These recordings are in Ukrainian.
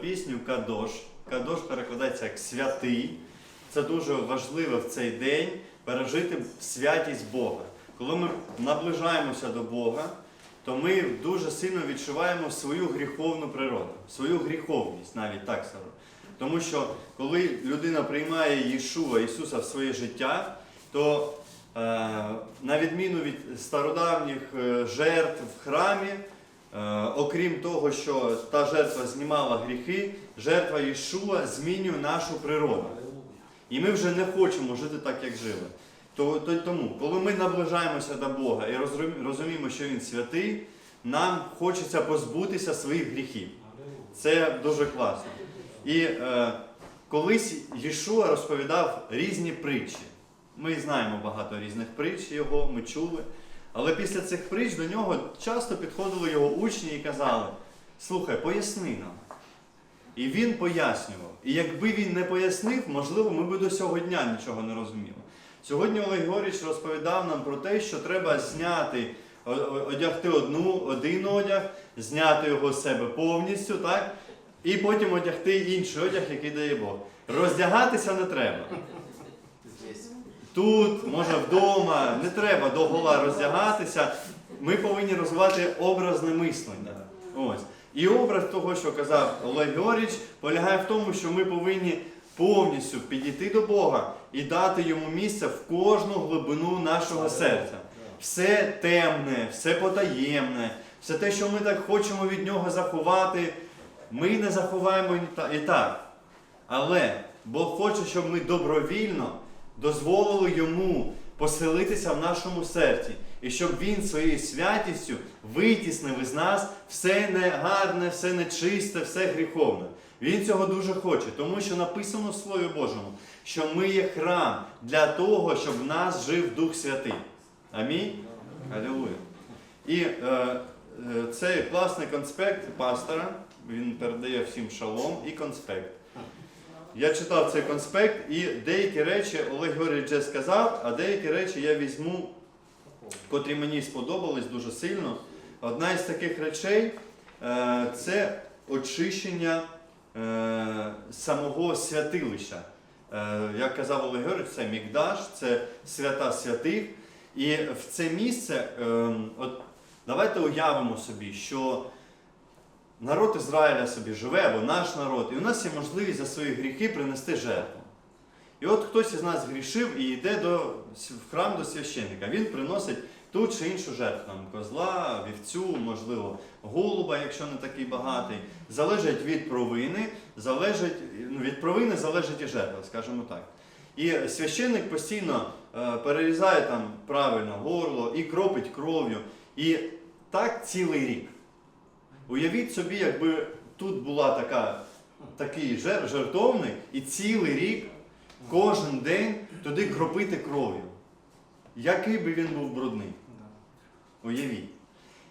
пісню Кадош. Кадош перекладається як святий. Це дуже важливо в цей день пережити святість Бога. Коли ми наближаємося до Бога, то ми дуже сильно відчуваємо свою гріховну природу, свою гріховність, навіть так скажу. Тому що коли людина приймає Єшуа, Ісуса в своє життя, то е, на відміну від стародавніх е, жертв в храмі, окрім того, що та жертва знімала гріхи, жертва Єшуа змінює нашу природу. І ми вже не хочемо жити так, як жили. То, то, тому, коли ми наближаємося до Бога і розуміємо, що Він святий, нам хочеться позбутися своїх гріхів. Це дуже класно. І е, колись Єшуа розповідав різні притчі. Ми знаємо багато різних притч його, ми чули. Але після цих притч до нього часто підходили його учні і казали: слухай, поясни нам. І він пояснював. І якби він не пояснив, можливо, ми б до цього дня нічого не розуміли. Сьогодні Олег Горіч розповідав нам про те, що треба зняти, одягти одну, один одяг, зняти його з себе повністю, так? І потім одягти інший одяг, який дає Бог. Роздягатися не треба. Тут, може, вдома, не треба догола роздягатися. Ми повинні розвивати образне мислення. Ось. І образ того, що казав Олег Георгійович, полягає в тому, що ми повинні повністю підійти до Бога і дати йому місце в кожну глибину нашого серця. Все темне, все потаємне, все те, що ми так хочемо від нього заховати, ми не заховаємо і так. Але Бог хоче, щоб ми добровільно дозволили йому поселитися в нашому серці, і щоб він своєю святістю витіснив із нас все негарне, все нечисте, все гріховне. Він цього дуже хоче, тому що написано в Слові Божому, що ми є храм для того, щоб в нас жив Дух Святий. Амінь. Алілуя. І е, е, цей класний конспект пастора, він передає всім шалом і конспект. Я читав цей конспект, і деякі речі Олег Георгійович вже сказав, а деякі речі я візьму, котрі мені сподобались дуже сильно. Одна із таких речей е, це очищення е, самого святилища. Е, Як казав Олег Георгійович, це Мікдаш, це свята святих. І в це місце, е, от давайте уявимо собі, що народ Ізраїля собі живе, або наш народ, і у нас є можливість за свої гріхи принести жертву. І от хтось із нас грішив і йде до, в храм до священника. Він приносить ту чи іншу жертву, там, козла, вівцю, можливо, голуба, якщо не такий багатий. Залежить від провини, залежить, ну, від провини залежить і жертва, скажімо так. І священник постійно е, перерізає там правильно горло і кропить кров'ю. І так цілий рік. Уявіть собі, якби тут була така, такий жер, жертовник, і цілий рік, кожен день туди кропити кров'ю. Який би він був брудний? Уявіть.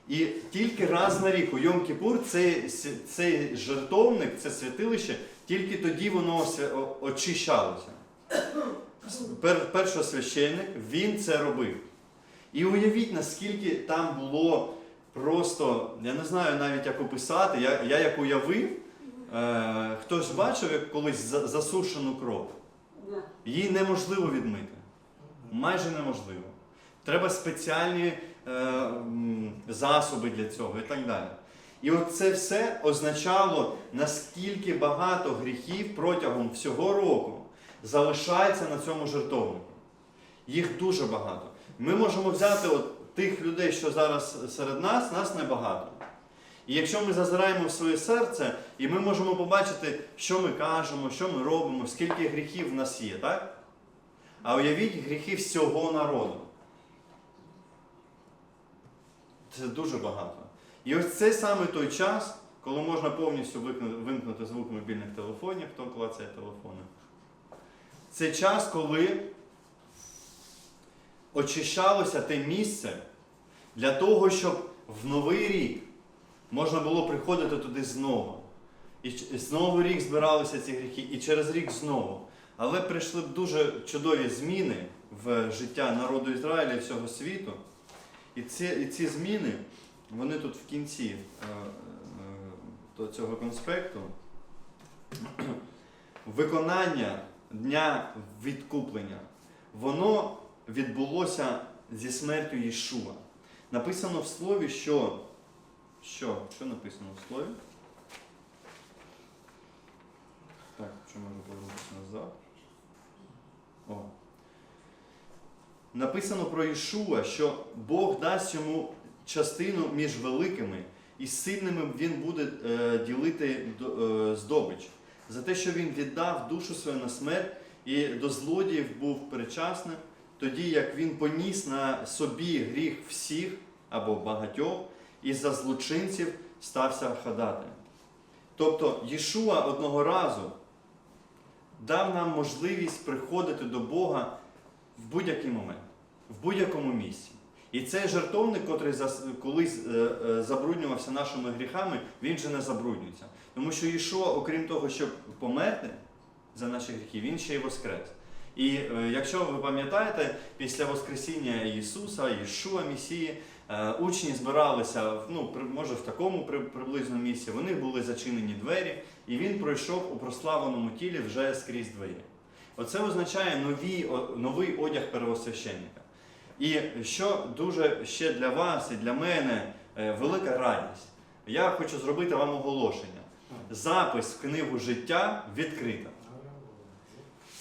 І тільки раз на рік у Йом-Кіпур цей, цей жертовник, це святилище, тільки тоді воно очищалося. Пер, першосвященник, він це робив. І уявіть, наскільки там було просто, я не знаю навіть як описати, я, я як уявив, е, хтось бачив як колись за- засушену кров. Її неможливо відмити. Майже неможливо. Треба спеціальні е, засоби для цього і так далі. І от це все означало, наскільки багато гріхів протягом всього року залишається на цьому жертовнику. Їх дуже багато. Ми можемо взяти от тих людей, що зараз серед нас, нас небагато. І якщо ми зазираємо в своє серце, і ми можемо побачити, що ми кажемо, що ми робимо, скільки гріхів в нас є, так? А уявіть гріхи всього народу. Це дуже багато. І ось це саме той час, коли можна повністю вимкнути звук мобільних телефонів, хто клацає телефони. Це час, коли очищалося те місце для того, щоб в новий рік можна було приходити туди знову. І знову рік збиралися ці гріхи, і через рік знову. Але прийшли дуже чудові зміни в життя народу Ізраїля і всього світу. І ці, і ці зміни, вони тут в кінці е, е, цього конспекту. виконання дня відкуплення, воно відбулося зі смертю Єшуа. Написано в слові, що. Що? Що написано в слові? Так, що можу повернутися назад? О. Написано про Ішуа, що Бог дасть йому частину між великими, і сильними він буде е, ділити е, здобич. За те, що він віддав душу свою на смерть і до злодіїв був причасним, тоді як він поніс на собі гріх всіх або багатьох, і за злочинців стався ходатаєм. Тобто Єшуа одного разу дав нам можливість приходити до Бога в будь-який момент, в будь-якому місці. І цей жертовник, котрий колись е, е, забруднювався нашими гріхами, він же не забруднюється. Тому що Ішуа, окрім того, щоб померти за наші гріхи, він ще й воскрес. І е, якщо ви пам'ятаєте, після Воскресіння Ісуса, Ішуа Месії, е, учні збиралися ну, при- може в такому при- приблизно місці, вони були зачинені двері, і він пройшов у прославленому тілі вже скрізь двері. Оце означає нові, о- новий одяг первосвященника. І що дуже ще для вас і для мене е, велика радість. Я хочу зробити вам оголошення. Запис в книгу життя відкрита.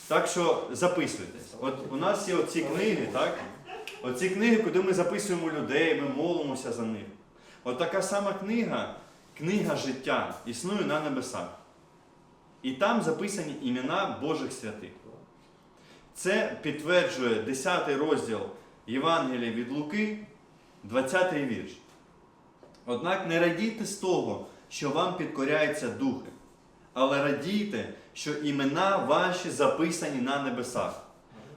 Так що записуйтесь. От у нас є оці книги, так? Оці книги, куди ми записуємо людей, ми молимося за них. От така сама книга, книга життя, існує на небесах. І там записані імена Божих святих. Це підтверджує 10 розділ Євангелія від Луки, 20 вірш. Однак не радійте з того, що вам підкоряються духи, але радійте, що імена ваші записані на небесах.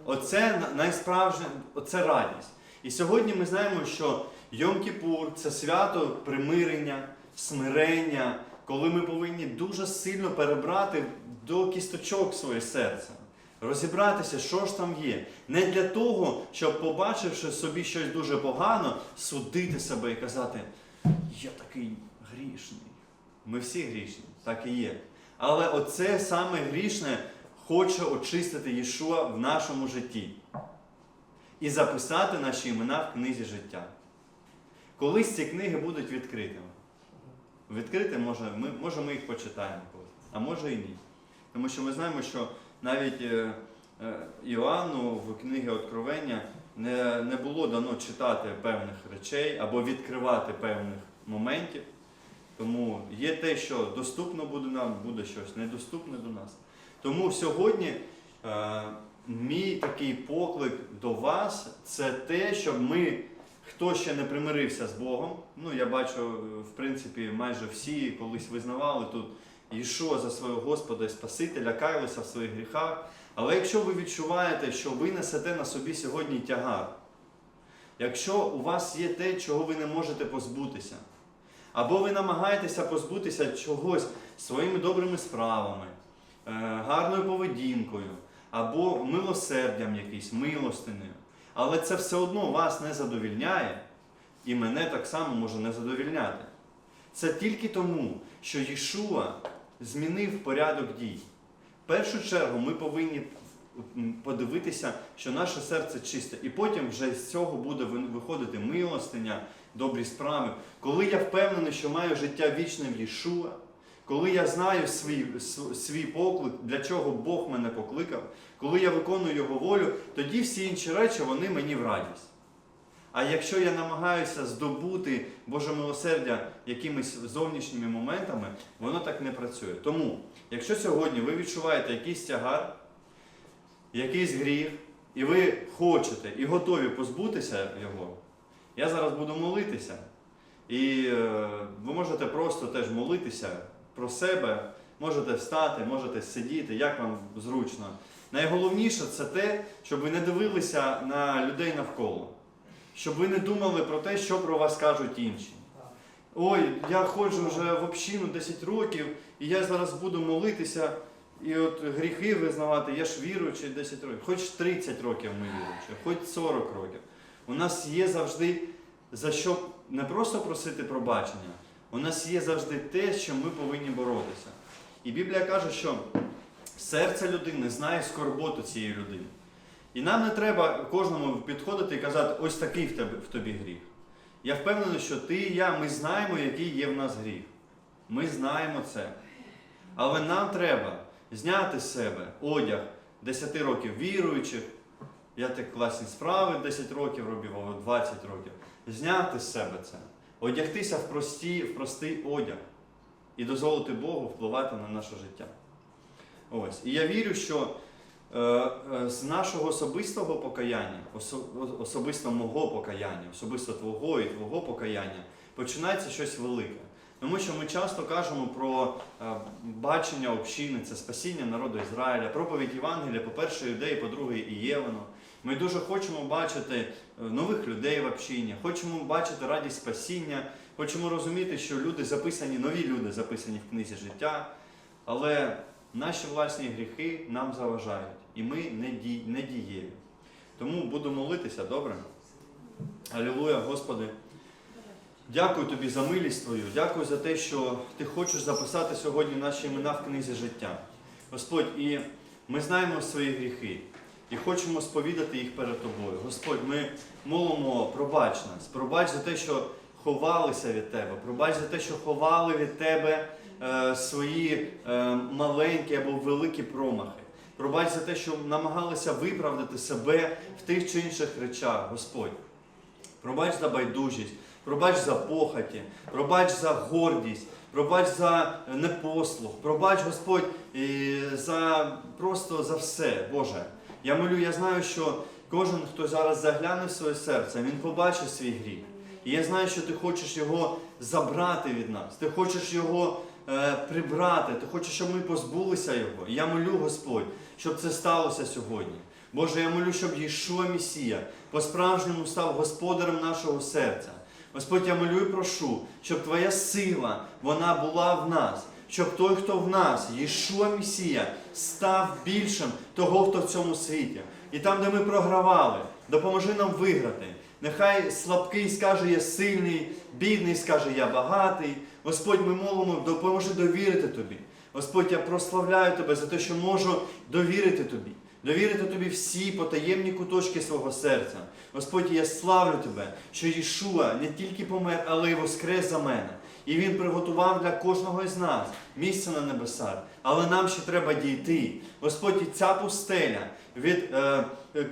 Оце на- найсправжня, оце радість. І сьогодні ми знаємо, що Йом-Кіпур це свято примирення, смирення, коли ми повинні дуже сильно перебрати до кісточок своє серце, розібратися, що ж там є. Не для того, щоб, побачивши собі щось дуже погано, судити себе і казати, я такий грішний. Ми всі грішні, так і є. Але оце саме грішне хоче очистити Єшуа в нашому житті і записати наші імена в книзі життя. Колись ці книги будуть відкритими. Відкрити може, ми, може ми їх почитаємо а може і ні. Тому що ми знаємо, що навіть е, е, Іоанну в книгі Откровення не, не було дано читати певних речей або відкривати певних моментів. Тому є те, що доступно буде нам, буде щось недоступне до нас. Тому сьогодні е, мій такий поклик до вас це те, щоб ми, хто ще не примирився з Богом, ну я бачу, е, в принципі, майже всі колись визнавали тут Ішуа за свого Господа і Спасителя, каялися в своїх гріхах. Але якщо ви відчуваєте, що ви несете на собі сьогодні тягар, якщо у вас є те, чого ви не можете позбутися, або ви намагаєтеся позбутися чогось своїми добрими справами, е, гарною поведінкою, або милосердям якимсь, милостинею. Але це все одно вас не задовільняє, і мене так само може не задовільняти. Це тільки тому, що Єшуа змінив порядок дій. В першу чергу ми повинні подивитися, що наше серце чисте, і потім вже з цього буде виходити милостиня, добрі справи. Коли я впевнений, що маю життя вічне в Єшуа, коли я знаю свій, свій поклик, для чого Бог мене покликав, коли я виконую Його волю, тоді всі інші речі вони мені в радість. А якщо я намагаюся здобути Боже милосердя якимись зовнішніми моментами, воно так не працює. Тому, якщо сьогодні ви відчуваєте якийсь тягар, якийсь гріх, і ви хочете і готові позбутися його, я зараз буду молитися. І е, ви можете просто теж молитися про себе, можете встати, можете сидіти, як вам зручно. Найголовніше це те, щоб ви не дивилися на людей навколо, щоб ви не думали про те, що про вас кажуть інші. Ой, я ходжу вже в общину 10 років, і я зараз буду молитися і от гріхи визнавати. Я ж віруючий 10 років, хоч 30 років ми віруючі, хоч 40 років. У нас є завжди за що не просто просити пробачення, у нас є завжди те, що ми повинні боротися. І Біблія каже, що серце людини знає скорботу цієї людини. І нам не треба кожному підходити і казати, ось такий в тебе в тобі гріх. Я впевнений, що ти і я, ми знаємо, який є в нас гріх. Ми знаємо це. Але нам треба зняти з себе одяг 10 років віруючих. Я так класні справи 10 років робив, або 20 років. Зняти з себе це. Одягтися в, прості, в простий одяг і дозволити Богу впливати на наше життя. Ось. І я вірю, що е, е, з нашого особистого покаяння, осо- особисто мого покаяння, особисто твого і твого покаяння, починається щось велике. Тому що ми часто кажемо про е, бачення общини, це спасіння народу Ізраїля, проповідь Євангелія, по-перше, юдеї, по-друге, і Євану. Ми дуже хочемо бачити е, нових людей в общині, хочемо бачити радість спасіння, хочемо розуміти, що люди записані, нові люди записані в книзі життя, але наші власні гріхи нам заважають, і ми не, ді, не дієві. Тому буду молитися, добре? Алілуя, Господи. Дякую тобі за милість Твою, дякую за те, що ти хочеш записати сьогодні наші імена в книзі життя. Господь, і ми знаємо свої гріхи і хочемо сповідати їх перед Тобою. Господь, ми молимо, пробач нас, пробач за те, що ховалися від Тебе, пробач за те, що ховали від Тебе е, свої е, маленькі або великі промахи. Пробач за те, що намагалися виправдати себе в тих чи інших речах, Господь. Пробач за байдужість, пробач за похоті, пробач за гордість, пробач за непослух, пробач, Господь, за просто за все, Боже. Я молю, я знаю, що кожен, хто зараз загляне в своє серце, він побачить свій гріх. І я знаю, що ти хочеш його забрати від нас, ти хочеш його е, прибрати, ти хочеш, щоб ми позбулися його. І я молю, Господь, щоб це сталося сьогодні. Боже, я молю, щоб Єшуа Месія по-справжньому став господарем нашого серця. Господь, я молю і прошу, щоб Твоя сила вона була в нас, щоб той, хто в нас, Єшуа Месія, став більшим того, хто в цьому світі. І там, де ми програвали, допоможи нам виграти. Нехай слабкий скаже, я сильний, бідний скаже, я багатий. Господь, ми молимо, допоможи довірити Тобі. Господь, я прославляю Тебе за те, що можу довірити Тобі. Довірити тобі всі потаємні куточки свого серця. Господь, я славлю тебе, що Єшуа не тільки помер, але й воскрес за мене. І Він приготував для кожного із нас місце на небесах. Але нам ще треба дійти. Господь, і ця пустеля від е,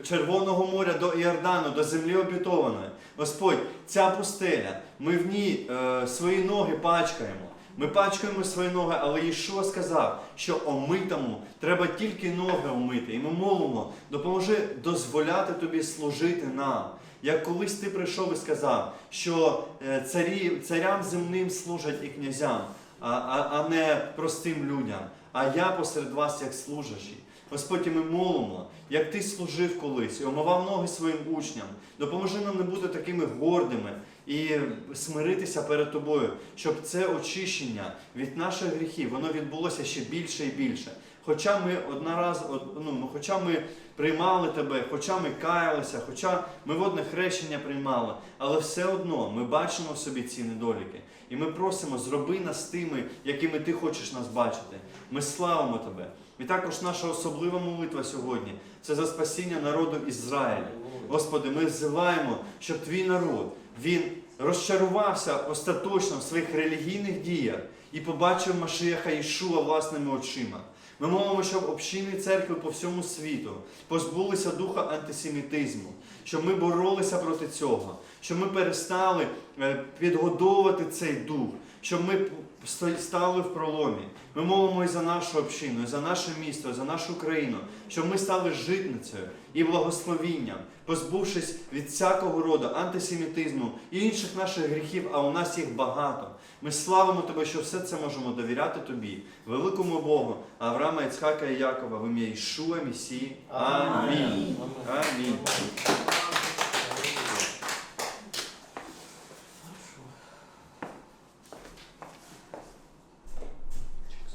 Червоного моря до Іордану, до землі обітованої. Господь, ця пустеля, ми в ній е, свої ноги пачкаємо. Ми пачкаємо свої ноги, але Єшуа сказав, що омитому треба тільки ноги омити. І ми молимо, допоможи дозволяти тобі служити нам. Як колись ти прийшов і сказав, що е, царі, царям земним служать і князям, а, а, а не простим людям. А я посеред вас як служащий. Господь, і ми молимо, як ти служив колись і омивав ноги своїм учням. Допоможи нам не бути такими гордими і смиритися перед тобою, щоб це очищення від наших гріхів воно відбулося ще більше і більше. Хоча ми однораз, ну, хоча ми приймали тебе, хоча ми каялися, хоча ми водне хрещення приймали, але все одно ми бачимо в собі ці недоліки. І ми просимо, зроби нас тими, якими ти хочеш нас бачити. Ми славимо тебе. І також наша особлива молитва сьогодні це за спасіння народу Ізраїля. Господи, ми взиваємо, щоб твій народ він розчарувався остаточно в своїх релігійних діях і побачив Машияха Ішуа власними очима. Ми молимо, щоб общини церкви по всьому світу позбулися духа антисемітизму, щоб ми боролися проти цього, щоб ми перестали е, підгодовувати цей дух, щоб ми стали в проломі. Ми молимо і за нашу общину, і за наше місто, і за нашу країну, щоб ми стали житницею і благословінням, позбувшись від всякого роду антисемітизму і інших наших гріхів, а у нас їх багато. Ми славимо Тебе, що все це можемо довіряти Тобі, великому Богу, Авраама, Іцхака і Якова, в ім'я Ішуа Месії. Амінь. Амінь.